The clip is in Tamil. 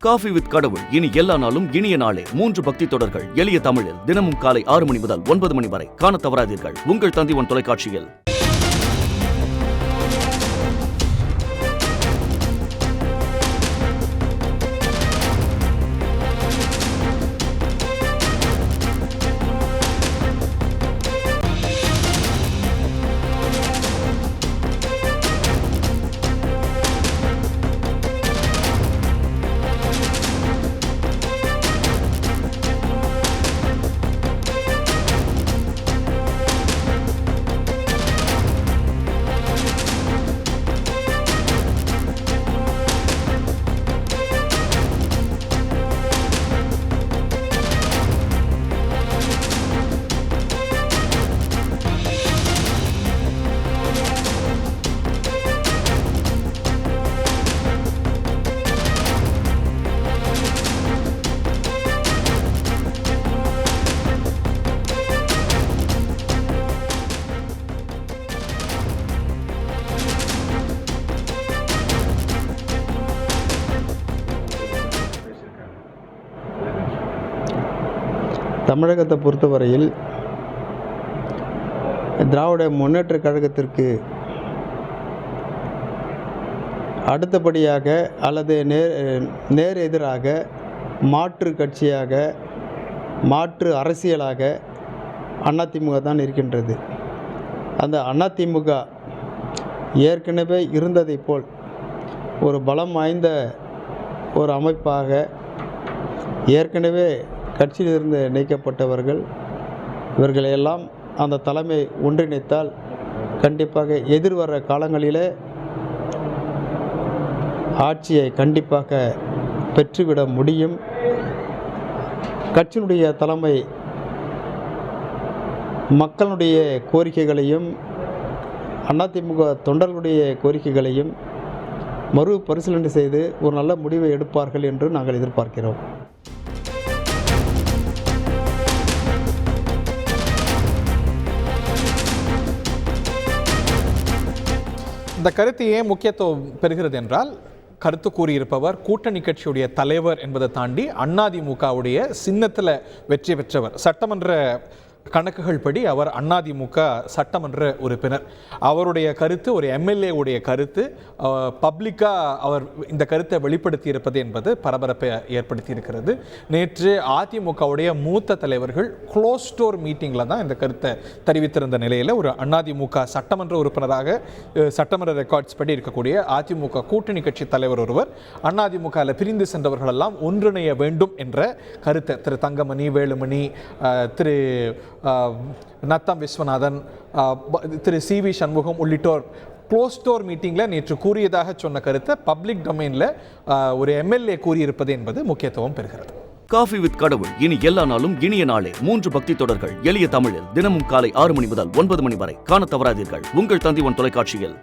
காஃபி வித் கடவுள். இனி எல்லா நாளும் இனிய நாளே. மூன்று பக்தி தொடர்கள். எளிய தமிழில் தினமும் காலை ஆறு மணி முதல் ஒன்பது மணி வரை. காண தவறாதீர்கள். உங்கள் தந்திவன் தொலைக்காட்சியில். தமிழகத்தை பொறுத்தவரையில் திராவிட முன்னேற்ற கழகத்திற்கு அடுத்தபடியாக அல்லது நேர் நேர் எதிராக மாற்று கட்சியாக மாற்று அரசியலாக அதிமுக தான் இருக்கின்றது. அந்த அதிமுக ஏற்கனவே இருந்ததைப் போல் ஒரு பலம் வாய்ந்த ஒரு அமைப்பாக ஏற்கனவே கட்சியிலிருந்து நீக்கப்பட்டவர்கள் இவர்களையெல்லாம் அந்த தலைமை ஒன்றிணைத்தால் கண்டிப்பாக எதிர்வர காலங்களிலே ஆட்சியை கண்டிப்பாக பெற்றுவிட முடியும். கட்சியினுடைய தலைமை மக்களுடைய கோரிக்கைகளையும் அதிமுக தொண்டர்களுடைய கோரிக்கைகளையும் மறு பரிசீலனை செய்து ஒரு நல்ல முடிவை எடுப்பார்கள் என்று நாங்கள் எதிர்பார்க்கிறோம். இந்த கருத்து ஏன் முக்கியத்துவம் பெறுகிறது என்றால் கருத்து கூறியிருப்பவர் கூட்டணி கட்சியுடைய தலைவர் என்பதை தாண்டி அண்ணாதிமுகவுடைய சின்னத்தில் வெற்றி பெற்றவர். சட்டமன்ற கணக்குகள் படி அவர் அண்ணாதிமுக சட்டமன்ற உறுப்பினர். அவருடைய கருத்து ஒரு எம்எல்ஏ உடைய கருத்து பப்ளிக்காக அவர் இந்த கருத்தை வெளிப்படுத்தி இருப்பது என்பது பரபரப்பை ஏற்படுத்தி இருக்கிறது நேற்று அதிமுகவுடைய மூத்த தலைவர்கள் க்ளோஸ் டோர் மீட்டிங்கில் தான் இந்த கருத்தை தெரிவித்திருந்த நிலையில் ஒரு அதிமுக சட்டமன்ற உறுப்பினராக சட்டமன்ற ரெக்கார்ட்ஸ் படி இருக்கக்கூடிய அதிமுக கூட்டணி கட்சி தலைவர் ஒருவர் அதிமுகவில் பிரிந்து சென்றவர்களெல்லாம் ஒன்றிணைய வேண்டும் என்ற கருத்தை திரு தங்கமணி வேலுமணி திரு நத்தம் விஸ்வநாதன் திரு சி வி சண்முகம் உள்ளிட்டோர் க்ளோஸ் மீட்டிங்கில் நேற்று கூறியதாக சொன்ன கருத்தை பப்ளிக் டொமைனில் ஒரு எம்எல்ஏ கூறியிருப்பது என்பது முக்கியத்துவம் பெறுகிறது. காஃபி வித் கடவுள். இனி எல்லா நாளும் இனிய நாளே. மூன்று பக்தி தொடர்கள். எளிய தமிழில் தினமும் காலை ஆறு மணி முதல் ஒன்பது மணி வரை. காண தவறாதீர்கள். உங்கள் தந்திவன் தொலைக்காட்சியில்.